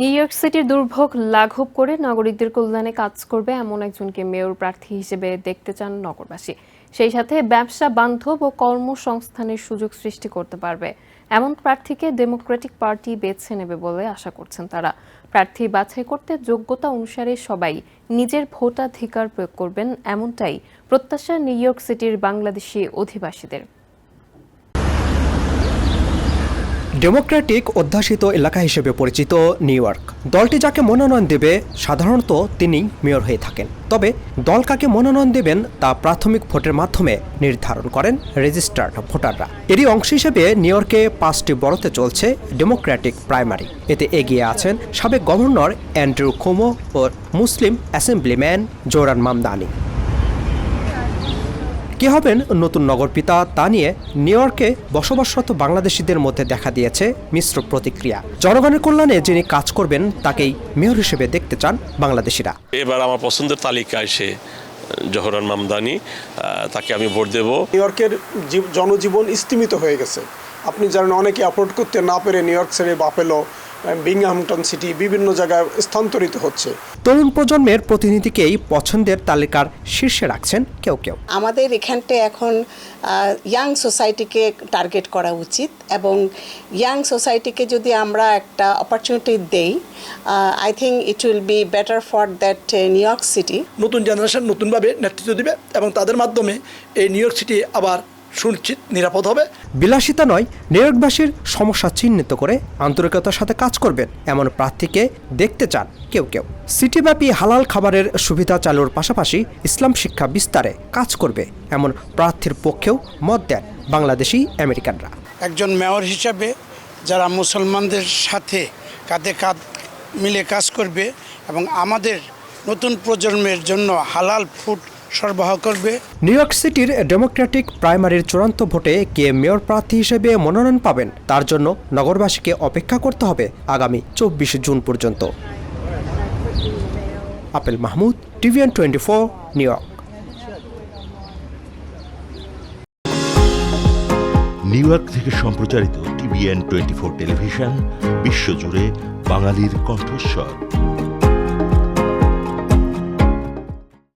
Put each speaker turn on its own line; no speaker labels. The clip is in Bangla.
নিউ ইয়র্ক সিটির দুর্ভোগ লাঘব করে নাগরিকদের কল্যাণে কাজ করবে এমন একজনকে মেয়র প্রার্থী হিসেবে দেখতে চান নগরবাসী। সেই সাথে ব্যবসা, বান্ধব ও কর্মসংস্থানের সুযোগ সৃষ্টি করতে পারবে। এমন প্রার্থীকে ডেমোক্রেটিক পার্টি বেছে নেবে বলে আশা করছেন তারা। প্রার্থী বাছাই করতে যোগ্যতা অনুসারে সবাই নিজের ভোটাধিকার প্রয়োগ করবেন এমনটাই প্রত্যাশা নিউ ইয়র্ক সিটির বাংলাদেশি অধিবাসীদের।
ডেমোক্রেটিক অধ্যাসিত এলাকা হিসেবে পরিচিত নিউ ইয়র্ক। দলটি যাকে মনোনয়ন দেবে, সাধারণত তিনি মেয়র হয়ে থাকেন। তবে দল কাকে মনোনয়ন দেবেন তা প্রাথমিক ভোটের মাধ্যমে নির্ধারণ করেন রেজিস্টার্ড ভোটাররা। এরই অংশ হিসেবে নিউ ইয়র্কে পাঁচটি বড়তে চলছে ডেমোক্রেটিক প্রাইমারি। এতে এগিয়ে আছেন সাবেক গভর্নর অ্যান্ড্রু কোমো ও মুসলিম অ্যাসেম্বলিম্যান জোরান মামদানি। কে হবেন নতুন নগরপিতা তা নিয়ে নিউ ইয়র্কে বসবাসরত বাংলাদেশিদের মধ্যে দেখা দিয়েছে মিশ্র প্রতিক্রিয়া। জনগণের কল্যাণে যিনি কাজ করবেন তাকেই মেয়র হিসেবে দেখতে চান বাংলাদেশিরা।
এবার আমার পছন্দের তালিকায় সে জহরান মামদানি তাকে আমি ভোট দেব।
নিউ ইয়র্কের জীব- জনজীবন স্তিমিত হয়ে গেছে। আপনি জানেন অনেকে অ্যাফোর্ড করতে না পেরে নিউ ইয়র্ক ছেড়ে বাপেলো বিংহামটন সিটি বিভিন্ন জায়গায় স্থানান্তরিত হচ্ছে।
তরুণ প্রজন্মের প্রতিনিধিকেই পছন্দের তালিকার শীর্ষে রাখছেন কেউ কেউ।
আমাদের এখানটা এখন ইয়াং সোসাইটিকে টার্গেট করা উচিত এবং ইয়াং সোসাইটিকে যদি আমরা একটা অপরচুনিটি দেই I think it will be better for that New York City
নতুন জেনারেশন নতুনভাবে নেতৃত্ব দিবে এবং তাদের মাধ্যমে এই নিউ ইয়র্ক সিটি আবার সুনিশ্চিত নিরাপদ হবে।
বিলাসিতা নয় নিউ ইয়র্কবাসীর সমস্যা চিহ্নিত করে আন্তরিকতার সাথে কাজ করবেন এমন প্রার্থীকে দেখতে চান কেউ কেউ। সিটিব্যাপী হালাল খাবারের সুবিধা চালুর পাশাপাশি ইসলাম শিক্ষা বিস্তারে কাজ করবে এমন প্রার্থীর পক্ষেও মত দেন বাংলাদেশি আমেরিকানরা।
একজন মেয়র হিসাবে যারা মুসলমানদের সাথে কাঁধে কাঁধ মিলে কাজ করবে এবং আমাদের নতুন প্রজন্মের জন্য হালাল ফুড সরবরাহ করবে।
নিউ ইয়র্ক সিটির ডেমোক্রেটিক প্রাইমারির চূড়ান্ত ভোটে কে মেয়র প্রার্থী হিসেবে মনোনয়ন পাবেন। তার জন্য নগরবাসীকে অপেক্ষা করতে হবে আগামী চব্বিশে জুন পর্যন্ত। Apel Mahmud TVN twenty four New York.
New York থেকে সম্প্রচারিত টিভিএন টোয়েন্টি ফোর টেলিভিশন বিশ্বজুড়ে বাঙালির কণ্ঠস্বর।